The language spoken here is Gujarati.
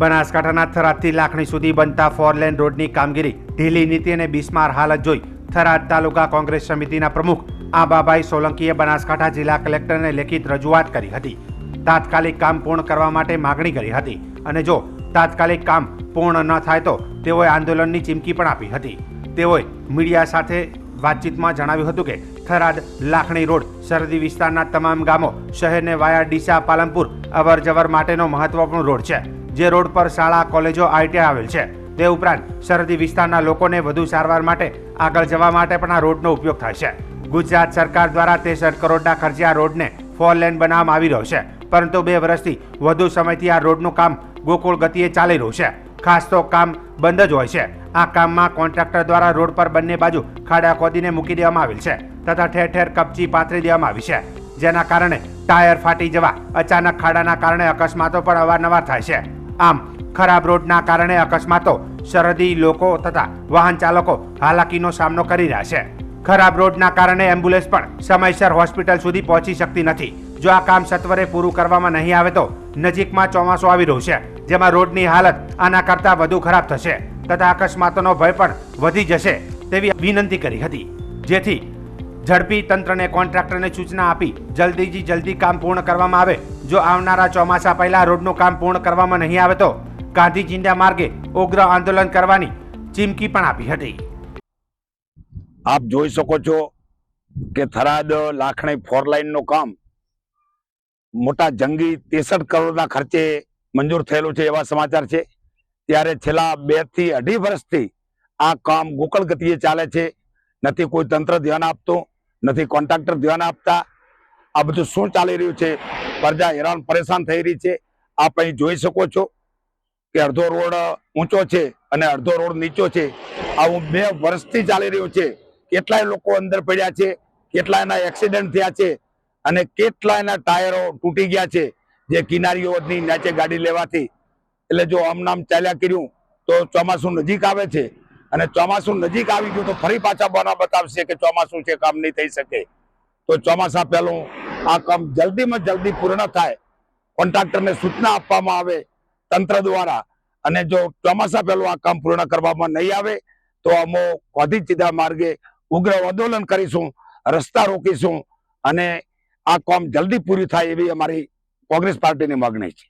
બનાસકાંઠાના થરાદથી લાખણી સુધી બનતા ફોર લેન રોડની કામગીરી. ઢીલી નીતિ અને બિસ્માર હાલત જોઈ થરાદ તાલુકા કોંગ્રેસ સમિતિના પ્રમુખ આંબાભાઈ સોલંકીએ બનાસકાંઠા જિલ્લા કલેક્ટરને લેખિત રજૂઆત કરી હતી. તાત્કાલિક કામ પૂર્ણ કરવા માટે માગણી કરી હતી અને જો તાત્કાલિક કામ પૂર્ણ ન થાય તો તેઓએ આંદોલનની ચીમકી પણ આપી હતી. તેઓએ મીડિયા સાથે વાતચીતમાં જણાવ્યું હતું કે થરાદ લાખણી રોડ સરહદી વિસ્તારના તમામ ગામો શહેરને વાયા ડીસા, પાલનપુર અવર જવર માટેનો મહત્વપૂર્ણ રોડ છે. જે રોડ પર શાળા, કોલેજો આઈટીઆઈ આવેલ છે. તે ઉપરાંત સરહદી વિસ્તારના લોકોને વધુ સારવાર માટે આગળ જવા માટે પણ આ રોડનો ઉપયોગ થાય છે. ગુજરાત સરકાર દ્વારા ત્રેસઠ કરોડના ખર્ચે આ રોડને ફોર લેન બનાવવામાં આવી રહ્યો છે. પરંતુ બે વર્ષથી વધુ સમયથી આ રોડનું કામ ગોકુળ ગતિએ ચાલી રહ્યું છે. ખાસ તો કામ બંધ જ હોય છે. આ કામમાં કોન્ટ્રાક્ટર દ્વારા રોડ પર બંને બાજુ ખાડા ખોદીને મૂકી દેવામાં આવેલ છે તથા ઠેર ઠેર કપચી પાથરી દેવામાં આવી છે. જેના કારણે ટાયર ફાટી જવા અચાનક ખાડાના કારણે અકસ્માતો પણ અવારનવાર થાય છે. આમ, ખરાબ રોડના કારણે અકસ્માતો સરહદી લોકો તથા વાહન ચાલકો હાલાકીનો સામનો કરી રહ્યા છે. ખરાબ રોડના કારણે એમ્બ્યુલન્સ પણ સમયસર હોસ્પિટલ સુધી પહોંચી શકતી નથી. જો આ કામ સત્વરે પૂરું કરવામાં નહીં આવે તો નજીકમાં ચોમાસું આવી રહ્યું છે, જેમાં રોડની હાલત આના કરતાં વધુ ખરાબ થશે, તથા અકસ્માતોનો ભય પણ વધી જશે તેવી વિનંતી કરી હતી. જેથી ઝડપી તંત્રને કોન્ટ્રાક્ટરને સૂચના આપી, જલ્દીથી જલ્દી કામ પૂર્ણ કરવામાં આવે. જો આવનારા ચોમાસા પહેલા રોડનું કામ પૂર્ણ કરવામાં નહીં આવે તો ગાંધી ચિંડા માર્ગે ઉગ્ર આંદોલન કરવાની ચીમકી પણ આપી હતી. આપ જોઈ શકો છો કે થરાદ લાખણી ફોર લાઈનનું કામ મોટા જંગી ત્રેસઠ કરોડના ખર્ચે મંજૂર થયેલું છે એવા સમાચાર છે. ત્યારે છેલ્લા બેથી અઢી વર્ષથી આ કામ ગોકળ ગતિએ ચાલે છે. નથી કોઈ તંત્ર ધ્યાન આપતું નથી. કોન્ટ્રાક્ટર ધ્યાન આપતા આ બધું શું ચાલી રહ્યું છે? પ્રજા હેરાન પરેશાન થઈ રહી છે. આપ અહીં જોઈ શકો છો કે અડધો રોડ ઊંચો છે અને અડધો રોડ નીચો છે. આવું બે વર્ષથી ચાલી રહ્યું છે. કેટલાય લોકો અંદર પડ્યા છે, કેટલાયના એક્સિડન્ટ થયા છે અને કેટલાયના ટાયરો તૂટી ગયા છે જે કિનારીઓની નીચે ગાડી લેવાથી. એટલે જો આમ નામ ચાલ્યા કર્યું તો ચોમાસું નજીક આવે છે. અને ચોમાસું નજીક આવી ગયું તો ફરી પાછા બના બતાવશે કે ચોમાસું છે કામ નહીં થઈ શકે. તો ચોમાસા પહેલું આ કામ જલ્દીમાં જલ્દી પૂર્ણ થાય. કોન્ટ્રાક્ટરને સૂચના આપવામાં આવે તંત્ર દ્વારા. અને જો ચોમાસા પહેલું આ કામ પૂર્ણ કરવામાં નહીં આવે, તો અમો વધી સીધા માર્ગે ઉગ્ર આંદોલન કરીશું, રસ્તા રોકીશું અને આ કામ જલ્દી પૂરી થાય એવી અમારી કોંગ્રેસ પાર્ટીની માગણી છે.